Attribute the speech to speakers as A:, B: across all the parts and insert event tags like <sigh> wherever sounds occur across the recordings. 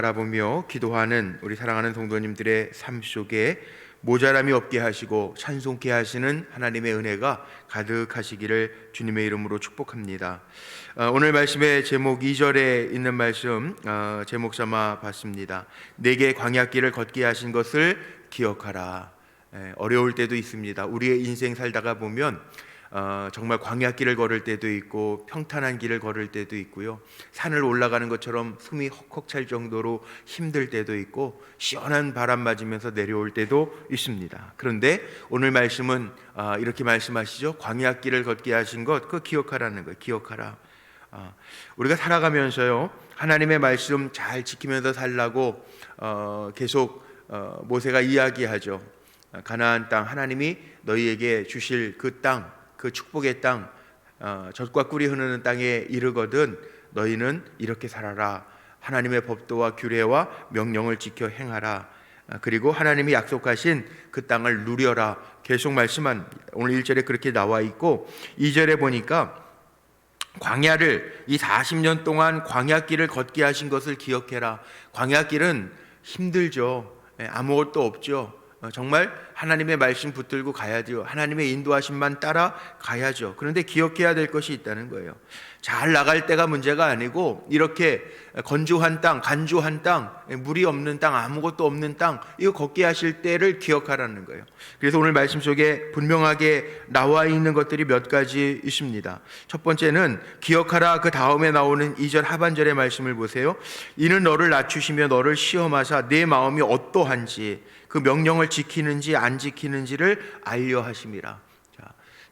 A: 바라보며 기도하는 우리 사랑하는 성도님들의 삶 속에 모자람이 없게 하시고 찬송케 하시는 하나님의 은혜가 가득하시기를 주님의 이름으로 축복합니다. 어, 오늘 말씀의 제목 2절에 있는 말씀 어, 제목 삼아 봤습니다. 내게 광야길을 걷게 하신 것을 기억하라. 예, 어려울 때도 있습니다. 우리의 인생 살다가 보면 어, 정말 광야 길을 걸을 때도 있고 평탄한 길을 걸을 때도 있고요. 산을 올라가는 것처럼 숨이 헉헉 찰 정도로 힘들 때도 있고 시원한 바람 맞으면서 내려올 때도 있습니다. 그런데 오늘 말씀은 아, 이렇게 말씀하시죠. 광야 길을 걷게 하신 것 그 기억하라는 거예요. 기억하라. 아, 우리가 살아가면서요 하나님의 말씀 잘 지키면서 살라고 어, 계속 어, 모세가 이야기하죠. 아, 가나안 땅 하나님이 너희에게 주실 그 땅, 그 축복의 땅, 어, 젖과 꿀이 흐르는 땅에 이르거든 너희는 이렇게 살아라. 하나님의 법도와 규례와 명령을 지켜 행하라. 아, 그리고 하나님이 약속하신 그 땅을 누려라. 계속 말씀한 오늘 1절에 그렇게 나와 있고 2절에 보니까 광야를 이 40년 동안 광야길을 걷게 하신 것을 기억해라. 광야길은 힘들죠. 예, 아무것도 없죠. 어, 정말 하나님의 말씀 붙들고 가야죠. 하나님의 인도하심만 따라 가야죠. 그런데 기억해야 될 것이 있다는 거예요. 잘 나갈 때가 문제가 아니고 이렇게 건조한 땅, 간조한 땅, 물이 없는 땅, 아무것도 없는 땅 이거 걷게 하실 때를 기억하라는 거예요. 그래서 오늘 말씀 속에 분명하게 나와 있는 것들이 몇 가지 있습니다. 첫 번째는 기억하라 그 다음에 나오는 2절 하반절의 말씀을 보세요. 이는 너를 낮추시며 너를 시험하사 내 마음이 어떠한지 그 명령을 지키는지 안 지키는지를 알려 하심이라.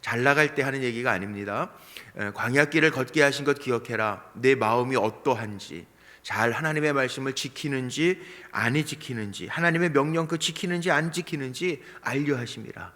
A: 자, 잘 나갈 때 하는 얘기가 아닙니다. 에, 광야길을 걷게 하신 것 기억해라. 내 마음이 어떠한지. 잘 하나님의 말씀을 지키는지 아니 지키는지 하나님의 명령 그 지키는지 안 지키는지 알려 하심이라.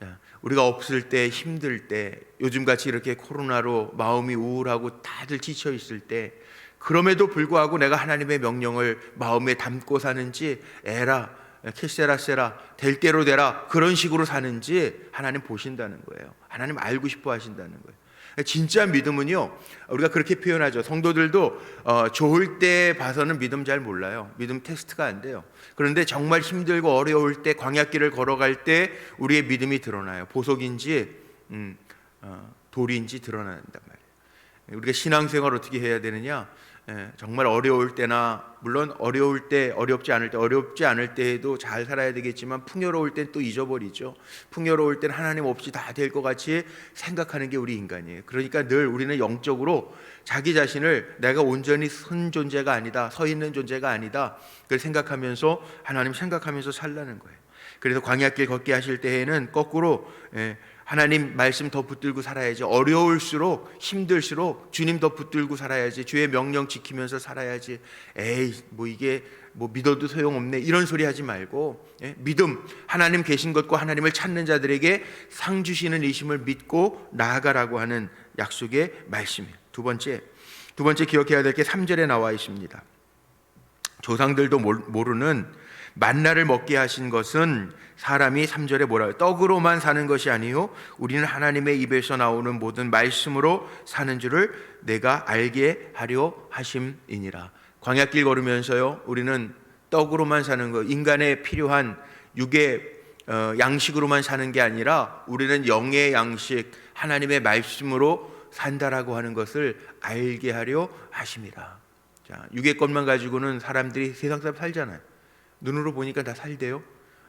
A: 자, 우리가 없을 때 힘들 때 요즘 같이 이렇게 코로나로 마음이 우울하고 다들 지쳐 있을 때 그럼에도 불구하고 내가 하나님의 명령을 마음에 담고 사는지 에라 캐세라세라 될 대로 되라 그런 식으로 사는지 하나님 보신다는 거예요. 하나님 알고 싶어 하신다는 거예요. 진짜 믿음은요 우리가 그렇게 표현하죠. 성도들도 어, 좋을 때 봐서는 믿음 잘 몰라요. 믿음 테스트가 안 돼요. 그런데 정말 힘들고 어려울 때 광야길을 걸어갈 때 우리의 믿음이 드러나요. 보석인지 음, 어, 돌인지 드러난단 말이에요. 우리가 신앙생활 어떻게 해야 되느냐? 예, 정말 어려울 때나 물론 어려울 때 어렵지 않을 때 어렵지 않을 때에도 잘 살아야 되겠지만 풍요로울 땐 또 잊어버리죠. 풍요로울 땐 하나님 없이 다 될 것 같이 생각하는 게 우리 인간이에요. 그러니까 늘 우리는 영적으로 자기 자신을 내가 온전히 선 존재가 아니다, 서 있는 존재가 아니다. 그걸 생각하면서 하나님 생각하면서 살라는 거예요. 그래서 광야길 걷게 하실 때에는 거꾸로 예, 하나님 말씀 더 붙들고 살아야지. 어려울수록 힘들수록 주님 더 붙들고 살아야지. 주의 명령 지키면서 살아야지. 에이, 뭐 이게 뭐 믿어도 소용없네. 이런 소리 하지 말고 예? 믿음 하나님 계신 것과 하나님을 찾는 자들에게 상 주시는 이심을 믿고 나아가라고 하는 약속의 말씀이에요. 두 번째. 두 번째 기억해야 될 게 3절에 나와 있습니다. 조상들도 모르는 만나를 먹게 하신 것은 사람이 3절에 뭐라 떡으로만 사는 것이 아니요 우리는 하나님의 입에서 나오는 모든 말씀으로 사는 줄을 내가 알게 하려 하심이니라. 광야길 걸으면서요. 우리는 떡으로만 사는 것, 인간에 필요한 육의 어, 양식으로만 사는 게 아니라 우리는 영의 양식, 하나님의 말씀으로 산다라고 하는 것을 알게 하려 하심이라. 자, 육의 것만 가지고는 사람들이 세상 사람 살잖아요. 눈으로 보니까 다 살대요.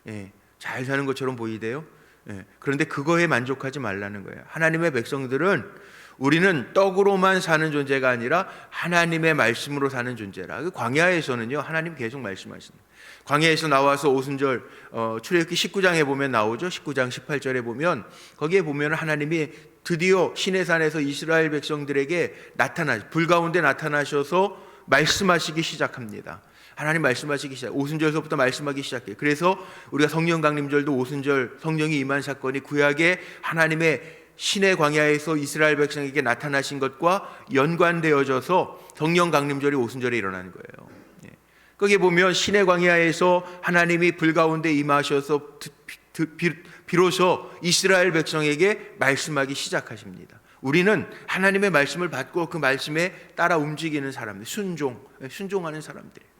A: 예, 잘 사는 것처럼 보이대요. 예, 그런데 그거에 만족하지 말라는 거예요. 하나님의 백성들은 우리는 떡으로만 사는 존재가 아니라 하나님의 말씀으로 사는 존재라. 그 광야에서는요, 하나님 계속 말씀하시는. 광야에서 나와서 오순절 어, 출애굽기 19장에 보면 나오죠. 19장 18절에 보면 거기에 보면 하나님이 드디어 시내산에서 이스라엘 백성들에게 나타나 불 가운데 나타나셔서 말씀하시기 시작합니다. 하나님 말씀하시기 시작. 오순절서부터 말씀하기 시작해요. 그래서 우리가 성령 강림절도 오순절 성령이 임한 사건이 구약의 하나님의 신의 광야에서 이스라엘 백성에게 나타나신 것과 연관되어져서 성령 강림절이 오순절에 일어나는 거예요. 예. 거기에 보면 신의 광야에서 하나님이 불 가운데 임하셔서 비로소 이스라엘 백성에게 말씀하기 시작하십니다. 우리는 하나님의 말씀을 받고 그 말씀에 따라 움직이는 사람들, 순종, 순종하는 사람들.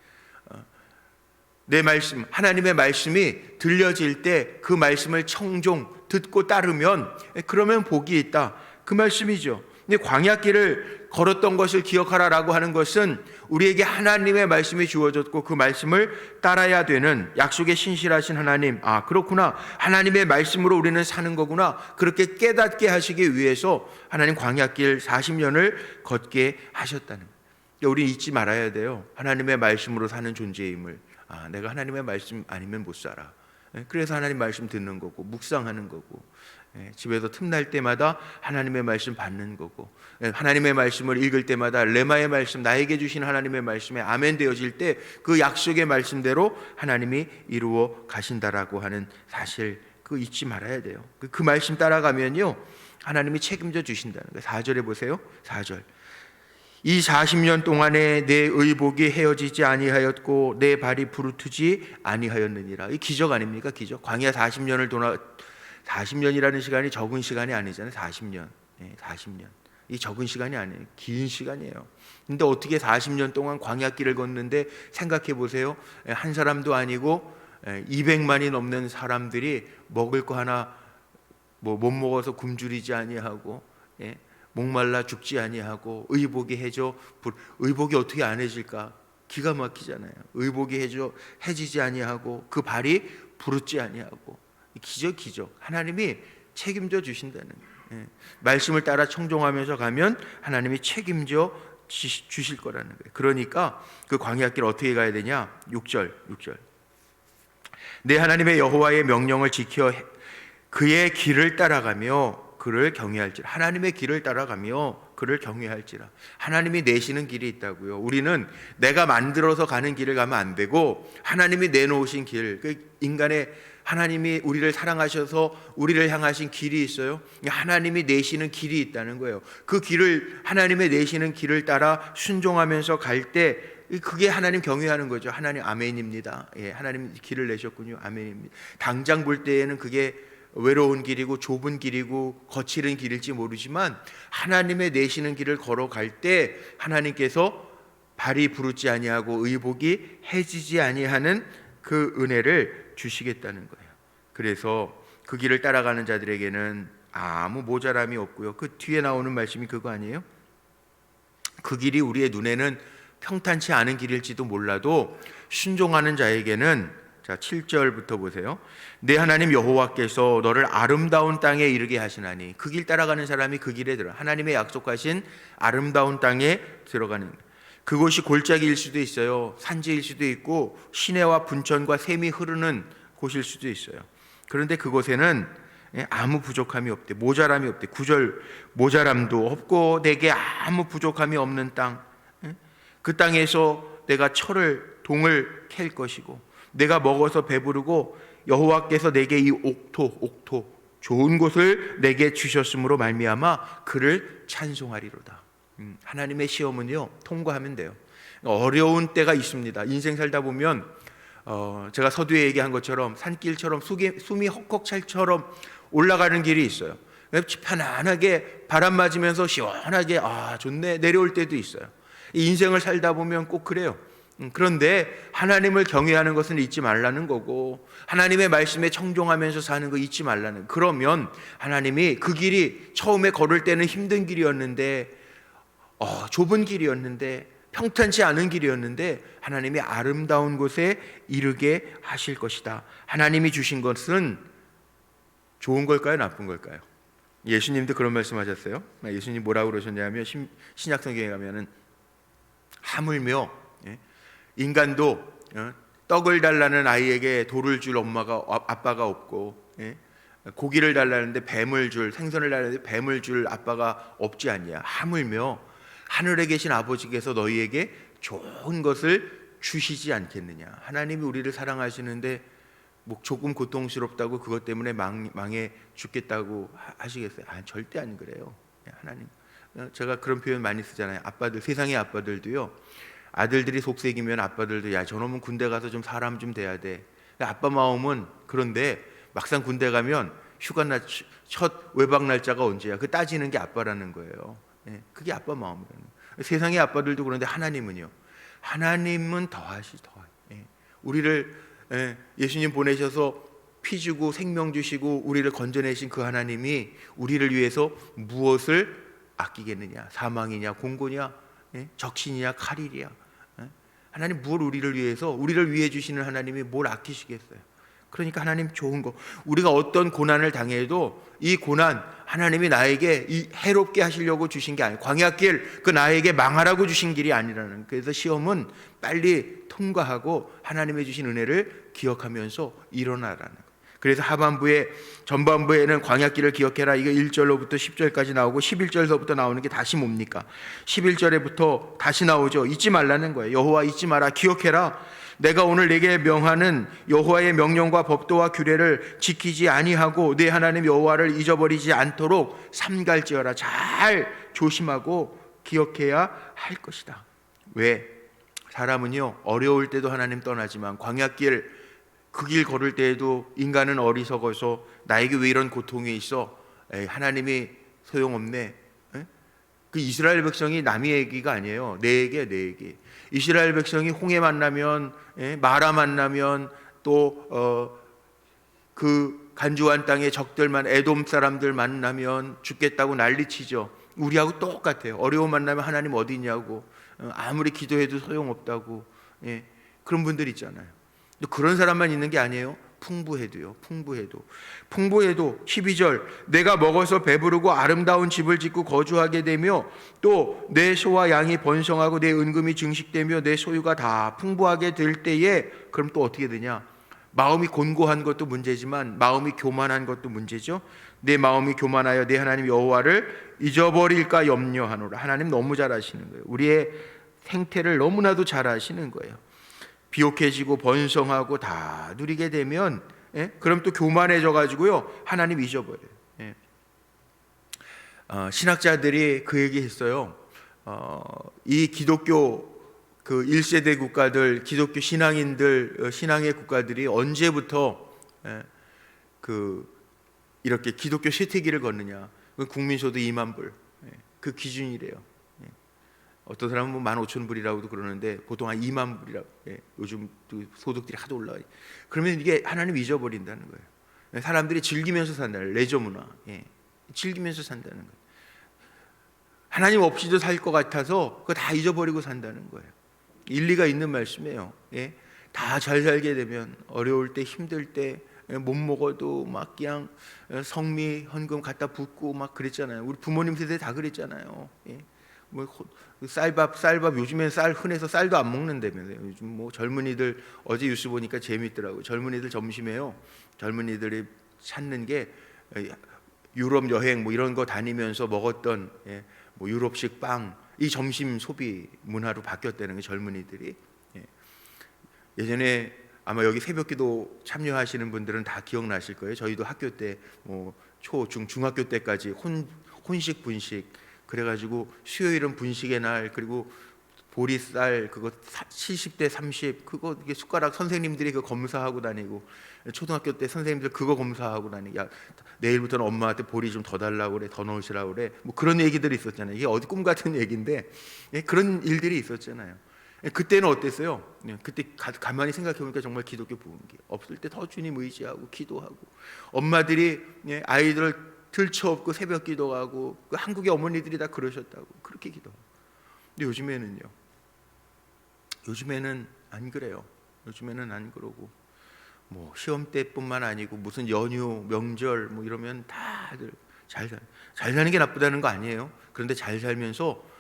A: 내 말씀, 하나님의 말씀이 들려질 때 그 말씀을 청종 듣고 따르면 그러면 복이 있다. 그 말씀이죠. 근데 광야길을 걸었던 것을 기억하라라고 하는 것은 우리에게 하나님의 말씀이 주어졌고 그 말씀을 따라야 되는 약속에 신실하신 하나님. 아, 그렇구나. 하나님의 말씀으로 우리는 사는 거구나. 그렇게 깨닫게 하시기 위해서 하나님 광야길 40년을 걷게 하셨다는 거예요. 우리 잊지 말아야 돼요. 하나님의 말씀으로 사는 존재임을. 아, 내가 하나님의 말씀 아니면 못 살아. 예, 그래서 하나님 말씀 듣는 거고 묵상하는 거고 예, 집에서 틈날 때마다 하나님의 말씀 받는 거고 예, 하나님의 말씀을 읽을 때마다 레마의 말씀 나에게 주신 하나님의 말씀에 아멘 되어질 때 그 약속의 말씀대로 하나님이 이루어 가신다라고 하는 사실 그 잊지 말아야 돼요. 그, 그 말씀 따라가면요 하나님이 책임져 주신다는 거예요. 4절에 보세요. 4절. 이 40년 동안에 내 의복이 헤어지지 아니하였고 내 발이 부르트지 아니하였느니라. 이 기적 아닙니까? 기적. 광야 40년을 돌아 40년이라는 시간이 적은 시간이 아니잖아요. 40년. 네, 40년. 이 적은 시간이 아니에요. 긴 시간이에요. 근데 어떻게 40년 동안 광야길을 걷는데 생각해 보세요. 예, 한 사람도 아니고 200만이 넘는 사람들이 먹을 거 하나 뭐 못 먹어서 굶주리지 아니하고 예? 목말라 죽지 아니하고 의복이 해줘 의복이 어떻게 안 해질까 기가 막히잖아요. 의복이 해줘 해지지 아니하고 그 발이 부르지 아니하고 기적 기적 하나님이 책임져 주신다는 예. 말씀을 따라 청종하면서 가면 하나님이 책임져 주실 거라는 거예요. 그러니까 그 광야길 어떻게 가야 되냐? 6절 6절 내 하나님의 여호와의 명령을 지켜 그의 길을 따라가며 그를 경외할지라 하나님의 길을 따라가며 그를 경외할지라 하나님이 내시는 길이 있다고요. 우리는 내가 만들어서 가는 길을 가면 안 되고 하나님이 내놓으신 길, 그 인간의 하나님이 우리를 사랑하셔서 우리를 향하신 길이 있어요. 하나님이 내시는 길이 있다는 거예요. 그 길을 하나님의 내시는 길을 따라 순종하면서 갈 때 그게 하나님 경외하는 거죠. 하나님 아멘입니다. 예, 하나님 길을 내셨군요. 아멘입니다. 당장 볼 때에는 그게 외로운 길이고 좁은 길이고 거칠은 길일지 모르지만 하나님의 내시는 길을 걸어갈 때 하나님께서 발이 부르지 아니하고 의복이 해지지 아니하는 그 은혜를 주시겠다는 거예요. 그래서 그 길을 따라가는 자들에게는 아무 모자람이 없고요. 그 뒤에 나오는 말씀이 그거 아니에요? 그 길이 우리의 눈에는 평탄치 않은 길일지도 몰라도 순종하는 자에게는 자, 7절부터 보세요. 내 하나님 여호와께서 너를 아름다운 땅에 이르게 하시나니 그 길 따라가는 사람이 그 길에 들어 하나님의 약속하신 아름다운 땅에 들어가는 그곳이 골짜기일 수도 있어요. 산지일 수도 있고 시내와 분천과 샘이 흐르는 곳일 수도 있어요. 그런데 그곳에는 아무 부족함이 없대. 모자람이 없대. 구절 모자람도 없고 내게 아무 부족함이 없는 땅. 그 땅에서 내가 철을 동을 캘 것이고 내가 먹어서 배부르고 여호와께서 내게 이 옥토 옥토 좋은 곳을 내게 주셨으므로 말미암아 그를 찬송하리로다. 음, 하나님의 시험은요 통과하면 돼요. 어려운 때가 있습니다. 인생 살다 보면 어, 제가 서두에 얘기한 것처럼 산길처럼 숨이, 숨이 헉헉찰처럼 올라가는 길이 있어요. 편안하게 바람 맞으면서 시원하게 아 좋네 내려올 때도 있어요. 인생을 살다 보면 꼭 그래요. 음, 그런데 하나님을 경외하는 것은 잊지 말라는 거고 하나님의 말씀에 청종하면서 사는 거 잊지 말라는 그러면 하나님이 그 길이 처음에 걸을 때는 힘든 길이었는데 어, 좁은 길이었는데 평탄치 않은 길이었는데 하나님이 아름다운 곳에 이르게 하실 것이다. 하나님이 주신 것은 좋은 걸까요, 나쁜 걸까요? 예수님도 그런 말씀하셨어요. 예수님 뭐라고 그러셨냐면 신약 성경에 가면은 하물며 인간도 어, 떡을 달라는 아이에게 돌을 줄 엄마가 어, 아빠가 없고 예? 고기를 달라는데 뱀을 줄 생선을 달라는데 뱀을 줄 아빠가 없지 않냐. 하물며 하늘에 계신 아버지께서 너희에게 좋은 것을 주시지 않겠느냐. 하나님이 우리를 사랑하시는데 뭐 조금 고통스럽다고 그것 때문에 망, 망해 죽겠다고 하시겠어요? 아, 절대 안 그래요. 예, 하나님. 어, 제가 그런 표현 많이 쓰잖아요. 아빠들 세상의 아빠들도요 아들들이 속색이면 아빠들도 야 저놈은 군대 가서 좀 사람 좀 돼야 돼. 아빠 마음은 그런데 막상 군대 가면 휴가 날 첫 외박 날짜가 언제야? 그 따지는 게 아빠라는 거예요. 네, 그게 아빠 마음이라는 거예요. 세상의 아빠들도 그런데 하나님은요. 하나님은 더하시 더. 예. 우리를 예, 예수님 보내셔서 피 주고 생명 주시고 우리를 건져내신 그 하나님이 우리를 위해서 무엇을 아끼겠느냐? 사망이냐, 공고냐, 예? 적신이냐, 칼이냐? 예? 하나님 무엇 우리를 위해서 우리를 위해 주시는 하나님이 뭘 아끼시겠어요? 그러니까 하나님 좋은 거 우리가 어떤 고난을 당해도 이 고난 하나님이 나에게 이 해롭게 하시려고 주신 게 아니에요. 광야길 그 나에게 망하라고 주신 길이 아니라는. 그래서 시험은 빨리 통과하고 하나님의 주신 은혜를 기억하면서 일어나라는. 그래서 하반부에 전반부에는 광야길을 기억해라. 이거 1절로부터 10절까지 나오고 11절서부터 나오는 게 다시 뭡니까? 11절에부터 다시 나오죠. 잊지 말라는 거예요. 여호와 잊지 마라. 기억해라. 내가 오늘 내게 명하는 여호와의 명령과 법도와 규례를 지키지 아니하고 내 하나님 여호와를 잊어버리지 않도록 삼갈지어라. 잘 조심하고 기억해야 할 것이다. 왜? 사람은요 어려울 때도 하나님 떠나지만 광야길 그 길 걸을 때에도 인간은 어리석어서 나에게 왜 이런 고통이 있어? 에이, 하나님이 소용없네. 에? 그 이스라엘 백성이 남의 얘기가 아니에요. 내 얘기야, 내 얘기. 이스라엘 백성이 홍해 만나면 예, 마라 만나면 또 어, 그 간주한 땅의 적들만 에돔 사람들 만나면 죽겠다고 난리치죠. 우리하고 똑같아요. 어려움 만나면 하나님 어디 있냐고 어, 아무리 기도해도 소용없다고 예, 그런 분들 있잖아요. 또 그런 사람만 있는 게 아니에요. 풍부해도요. 풍부해도. 풍부해도 12절 내가 먹어서 배부르고 아름다운 집을 짓고 거주하게 되며 또 내 소와 양이 번성하고 내 은금이 증식되며 내 소유가 다 풍부하게 될 때에 그럼 또 어떻게 되냐? 마음이 곤고한 것도 문제지만 마음이 교만한 것도 문제죠. 내 마음이 교만하여 내 하나님 여호와를 잊어버릴까 염려하노라. 하나님 너무 잘 아시는 거예요. 우리의 생태를 너무나도 잘 아시는 거예요. 비옥해지고 번성하고 다 누리게 되면 예? 그럼 또 교만해져 가지고요 하나님 잊어버려요. 예. 어, 신학자들이 그 얘기했어요. 어, 이 기독교 그 1세대 국가들, 기독교 신앙인들, 어, 신앙의 국가들이 언제부터 예, 그 이렇게 기독교 쇠퇴기를 걷느냐? 그 국민소득 2만 불, 예, 그 기준이래요. 예. 어떤 사람은 뭐 15,000불이라고도 그러는데 보통 한 2만 불이라고. 예, 요즘 또 소득들이 하도 올라가. 그러면 이게 하나님 잊어버린다는 거예요. 예, 사람들이 즐기면서 산다는 레저 문화. 예, 즐기면서 산다는 거예요. 하나님 없이도 살 것 같아서 그거 다 잊어버리고 산다는 거예요. 일리가 있는 말씀이에요. 예? 다 잘 살게 되면 어려울 때 힘들 때못 먹어도 막 그냥 성미 헌금 갖다 붓고 막 그랬잖아요. 우리 부모님 세대 다 그랬잖아요. 예? 뭐 호- 쌀밥 쌀밥 요즘엔 쌀 흔해서 쌀도 안 먹는다면서요. 요즘 뭐 젊은이들 어제 뉴스 보니까 재밌더라고. 젊은이들 점심에요. 젊은이들이 찾는 게 에, 유럽 여행 뭐 이런 거 다니면서 먹었던 예, 뭐 유럽식 빵 이 점심 소비 문화로 바뀌었다는 게 젊은이들이 예. 예전에 아마 여기 새벽기도 참여하시는 분들은 다 기억나실 거예요. 저희도 학교 때 뭐 초, 중, 중학교 때까지 혼 혼식 분식 그래가지고 수요일은 분식의 날 그리고 보리쌀 그거 70대 30 그거 이게 숟가락 선생님들이 그 검사하고 다니고 초등학교 때 선생님들 그거 검사하고 다니고 야 내일부터는 엄마한테 보리 좀 더 달라고 그래 더 넣으시라고 그래. 뭐 그런 얘기들이 있었잖아요. 이게 어디 꿈 같은 <laughs> 얘기인데 예, 그런 일들이 있었잖아요. 예, 그때는 어땠어요? 예, 그때 가, 가만히 생각해 보니까 정말 기독교 부흥기. 없을 때 더 주님 의지하고 기도하고. 엄마들이 예, 아이들을 들쳐업고 새벽 기도하고 그 한국의 어머니들이 다 그러셨다고 그렇게 기도하고 근데 요즘에는요 요즘에는 안 그래요. 요즘에는 안 그러고 뭐 시험 때뿐만 아니고 무슨 연휴, 명절 뭐 이러면 다들 잘 살, 잘 사는 게 나쁘다는 거 아니에요. 그런데 잘 살면서 예?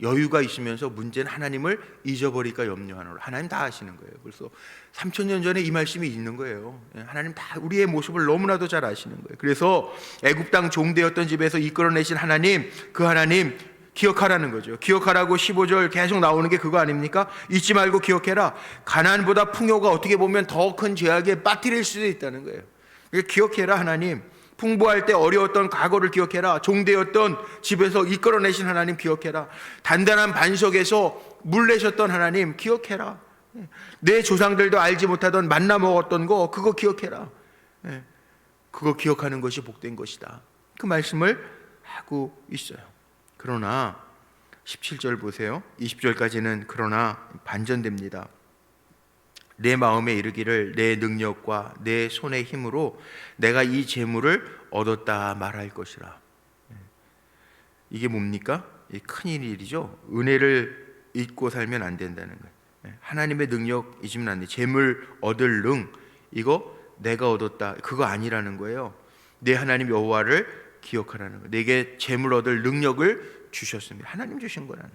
A: 여유가 있으면서 문제는 하나님을 잊어버릴까 염려하노라. 하나님 다 아시는 거예요. 벌써 3천 년 전에 이 말씀이 있는 거예요. 예, 하나님 다 우리의 모습을 너무나도 잘 아시는 거예요. 그래서 애굽 땅 종되었던 집에서 이끌어내신 하나님, 그 하나님 기억하라는 거죠. 기억하라고 15절 계속 나오는 게 그거 아닙니까? 잊지 말고 기억해라. 가난보다 풍요가 어떻게 보면 더 큰 죄악에 빠뜨릴 수도 있다는 거예요. 그러니까 기억해라 하나님. 풍부할 때 어려웠던 과거를 기억해라. 종되었던 집에서 이끌어내신 하나님 기억해라. 단단한 반석에서 물 내셨던 하나님 기억해라. 내 조상들도 알지 못하던 만나 먹었던 거 그거 기억해라. 예. 그거 기억하는 것이 복된 것이다. 그 말씀을 하고 있어요. 그러나 17절 보세요. 20절까지는 그러나 반전됩니다. 내 마음에 이르기를 내 능력과 내 손의 힘으로 내가 이 재물을 얻었다 말할 것이라. 예. 이게 뭡니까? 이큰 일이죠. 은혜를 잊고 살면 안 된다는 거예요. 예. 하나님의 능력 잊으면 안 돼. 재물 얻을 능 이거 내가 얻었다. 그거 아니라는 거예요. 내 하나님 여호와를 기억하라는 거. 내게 재물 얻을 능력을 주셨습니다. 하나님 주신 거라는.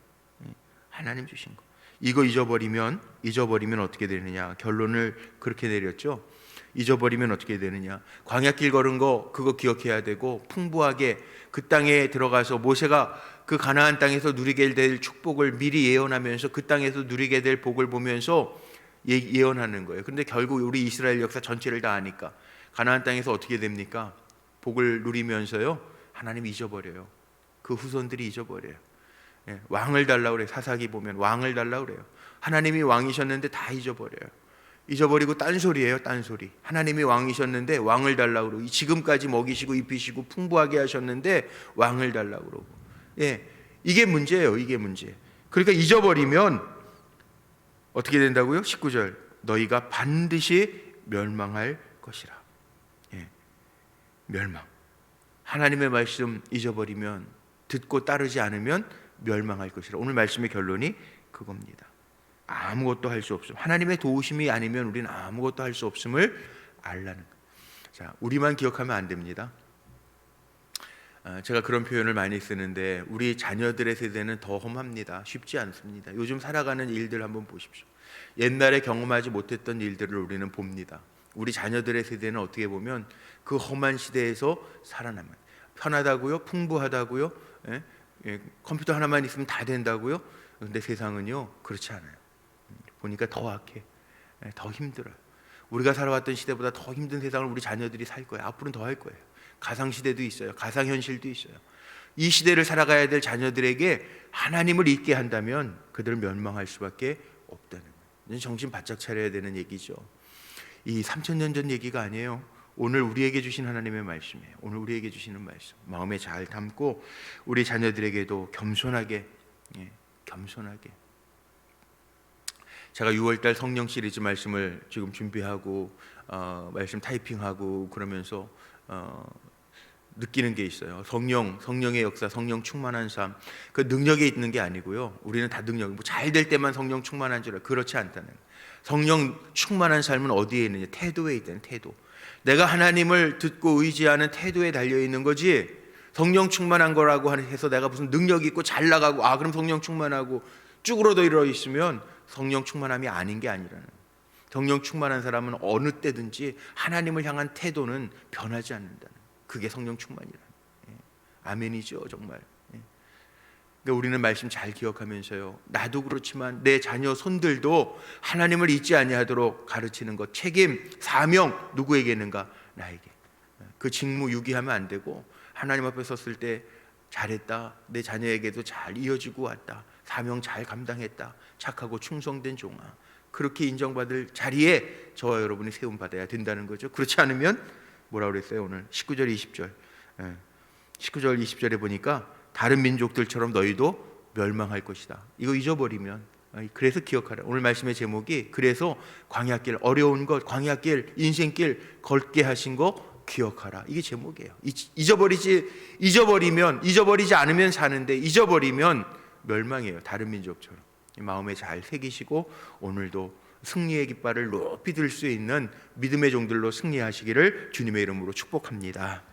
A: 예. 하나님 주신 거. 이거 잊어버리면 잊어버리면 어떻게 되느냐? 결론을 그렇게 내렸죠. 잊어버리면 어떻게 되느냐? 광야길 걸은 거 그거 기억해야 되고 풍부하게 그 땅에 들어가서 모세가 그 가나안 땅에서 누리게 될 축복을 미리 예언하면서 그 땅에서 누리게 될 복을 보면서 예, 예언하는 거예요. 근데 결국 우리 이스라엘 역사 전체를 다 아니까 가나안 땅에서 어떻게 됩니까? 복을 누리면서요. 하나님 잊어버려요. 그 후손들이 잊어버려요. 예, 왕을 달라 그래. 사사기 보면 왕을 달라 그래요. 하나님이 왕이셨는데 다 잊어버려요. 잊어버리고 딴소리예요, 딴소리. 하나님이 왕이셨는데 왕을 달라 그러고 지금까지 먹이시고 입히시고 풍부하게 하셨는데 왕을 달라 그러고. 예. 이게 문제예요. 이게 문제. 그러니까 잊어버리면 어떻게 된다고요? 19절. 너희가 반드시 멸망할 것이라. 예. 멸망. 하나님의 말씀 잊어버리면 듣고 따르지 않으면 멸망할 것이라. 오늘 말씀의 결론이 그겁니다. 아무것도 할 수 없음. 하나님의 도우심이 아니면 우리는 아무것도 할 수 없음을 알라는 거. 자, 우리만 기억하면 안 됩니다. 아, 제가 그런 표현을 많이 쓰는데 우리 자녀들의 세대는 더 험합니다. 쉽지 않습니다. 요즘 살아가는 일들 한번 보십시오. 옛날에 경험하지 못했던 일들을 우리는 봅니다. 우리 자녀들의 세대는 어떻게 보면 그 험한 시대에서 살아남은 편하다고요, 풍부하다고요, 예? 예, 컴퓨터 하나만 있으면 다 된다고요. 근데 세상은요 그렇지 않아요. 보니까 더 악해, 예, 더 힘들어요. 우리가 살아왔던 시대보다 더 힘든 세상을 우리 자녀들이 살 거예요. 앞으로는 더 할 거예요. 가상 시대도 있어요. 가상 현실도 있어요. 이 시대를 살아가야 될 자녀들에게 하나님을 잊게 한다면 그들을 멸망할 수밖에 없다는 거예요. 정신 바짝 차려야 되는 얘기죠. 이 3천 년 전 얘기가 아니에요. 오늘 우리에게 주신 하나님의 말씀이에요. 오늘 우리에게 주시는 말씀. 마음에 잘 담고 우리 자녀들에게도 겸손하게 예, 겸손하게 제가 6월달 성령 시리즈 말씀을 지금 준비하고 어, 말씀 타이핑하고 그러면서 어, 느끼는 게 있어요. 성령, 성령의 역사, 성령 충만한 삶. 그 능력에 있는 게 아니고요. 우리는 다 능력. 뭐 잘 될 때만 성령 충만한 줄 알아. 그렇지 않다는. 성령 충만한 삶은 어디에 있느냐? 태도에 있다는 태도. 내가 하나님을 듣고 의지하는 태도에 달려 있는 거지. 성령 충만한 거라고 해서 내가 무슨 능력 있고 잘 나가고 아 그럼 성령 충만하고 쭈그러져 일어 있으면 성령 충만함이 아닌 게 아니라는. 성령 충만한 사람은 어느 때든지 하나님을 향한 태도는 변하지 않는다는. 그게 성령 충만이라. 예. 아멘이죠, 정말. 예. 그러니까 우리는 말씀 잘 기억하면서요. 나도 그렇지만 내 자녀 손들도 하나님을 잊지 아니하도록 가르치는 것, 책임, 사명 누구에게 있는가? 나에게. 그 직무 유기하면 안 되고 하나님 앞에 섰을 때 잘했다. 내 자녀에게도 잘 이어지고 왔다. 사명 잘 감당했다. 착하고 충성된 종아. 그렇게 인정받을 자리에 저와 여러분이 세움 받아야 된다는 거죠. 그렇지 않으면 뭐라 그랬어요 오늘 19절 20절. 예. 19절 20절에 보니까 다른 민족들처럼 너희도 멸망할 것이다. 이거 잊어버리면 그래서 기억하라. 오늘 말씀의 제목이 그래서 광야길 어려운 것, 광야길 인생길 걸게 하신 거 기억하라. 이게 제목이에요. 잊어버리지 잊어버리면 잊어버리지 않으면 사는데 잊어버리면 멸망이에요. 다른 민족처럼. 마음에 잘 새기시고 오늘도 승리의 깃발을 높이 들 수 있는 믿음의 종들로 승리하시기를 주님의 이름으로 축복합니다.